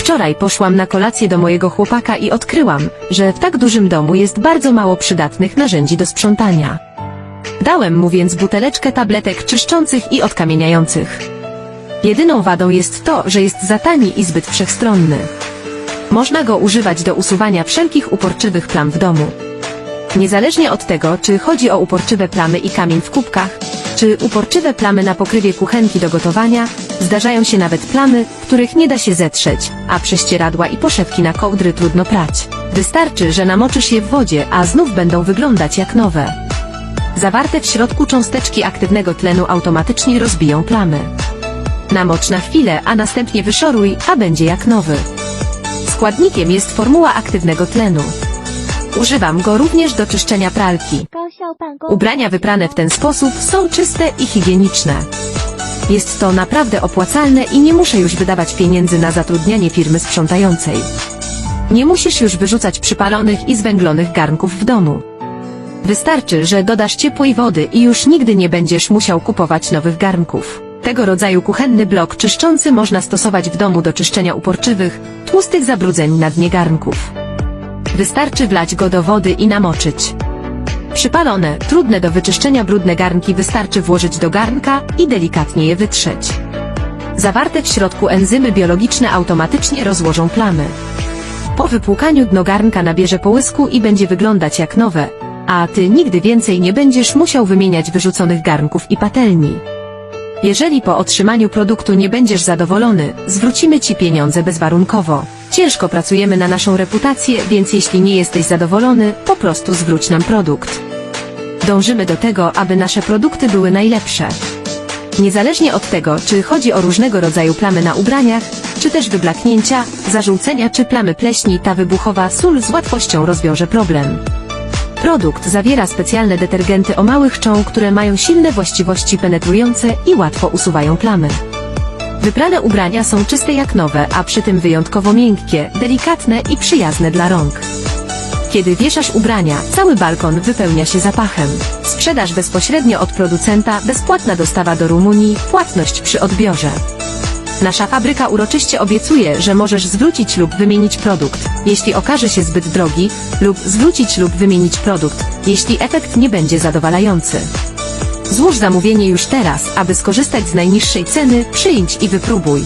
Wczoraj poszłam na kolację do mojego chłopaka i odkryłam, że w tak dużym domu jest bardzo mało przydatnych narzędzi do sprzątania. Dałem mu więc buteleczkę tabletek czyszczących i odkamieniających. Jedyną wadą jest to, że jest za tani i zbyt wszechstronny. Można go używać do usuwania wszelkich uporczywych plam w domu. Niezależnie od tego, czy chodzi o uporczywe plamy i kamień w kubkach, czy uporczywe plamy na pokrywie kuchenki do gotowania, zdarzają się nawet plamy, których nie da się zetrzeć, a prześcieradła i poszewki na kołdry trudno prać. Wystarczy, że namoczysz je w wodzie, a znów będą wyglądać jak nowe. Zawarte w środku cząsteczki aktywnego tlenu automatycznie rozbiją plamy. Namocz na chwilę, a następnie wyszoruj, a będzie jak nowy. Składnikiem jest formuła aktywnego tlenu. Używam go również do czyszczenia pralki. Ubrania wyprane w ten sposób są czyste i higieniczne. Jest to naprawdę opłacalne i nie muszę już wydawać pieniędzy na zatrudnianie firmy sprzątającej. Nie musisz już wyrzucać przypalonych i zwęglonych garnków w domu. Wystarczy, że dodasz ciepłej wody i już nigdy nie będziesz musiał kupować nowych garnków. Tego rodzaju kuchenny blok czyszczący można stosować w domu do czyszczenia uporczywych, tłustych zabrudzeń na dnie garnków. Wystarczy wlać go do wody i namoczyć. Przypalone, trudne do wyczyszczenia brudne garnki wystarczy włożyć do garnka i delikatnie je wytrzeć. Zawarte w środku enzymy biologiczne automatycznie rozłożą plamy. Po wypłukaniu dno garnka nabierze połysku i będzie wyglądać jak nowe, a ty nigdy więcej nie będziesz musiał wymieniać wyrzuconych garnków i patelni. Jeżeli po otrzymaniu produktu nie będziesz zadowolony, zwrócimy ci pieniądze bezwarunkowo. Ciężko pracujemy na naszą reputację, więc jeśli nie jesteś zadowolony, po prostu zwróć nam produkt. Dążymy do tego, aby nasze produkty były najlepsze. Niezależnie od tego, czy chodzi o różnego rodzaju plamy na ubraniach, czy też wyblaknięcia, zażółcenia czy plamy pleśni, ta wybuchowa sól z łatwością rozwiąże problem. Produkt zawiera specjalne detergenty o małych czął, które mają silne właściwości penetrujące i łatwo usuwają plamy. Wyprane ubrania są czyste jak nowe, a przy tym wyjątkowo miękkie, delikatne i przyjazne dla rąk. Kiedy wieszasz ubrania, cały balkon wypełnia się zapachem. Sprzedaż bezpośrednio od producenta, bezpłatna dostawa do Rumunii, płatność przy odbiorze. Nasza fabryka uroczyście obiecuje, że możesz zwrócić lub wymienić produkt, jeśli okaże się zbyt drogi, lub zwrócić lub wymienić produkt, jeśli efekt nie będzie zadowalający. Złóż zamówienie już teraz, aby skorzystać z najniższej ceny, przyjdź i wypróbuj.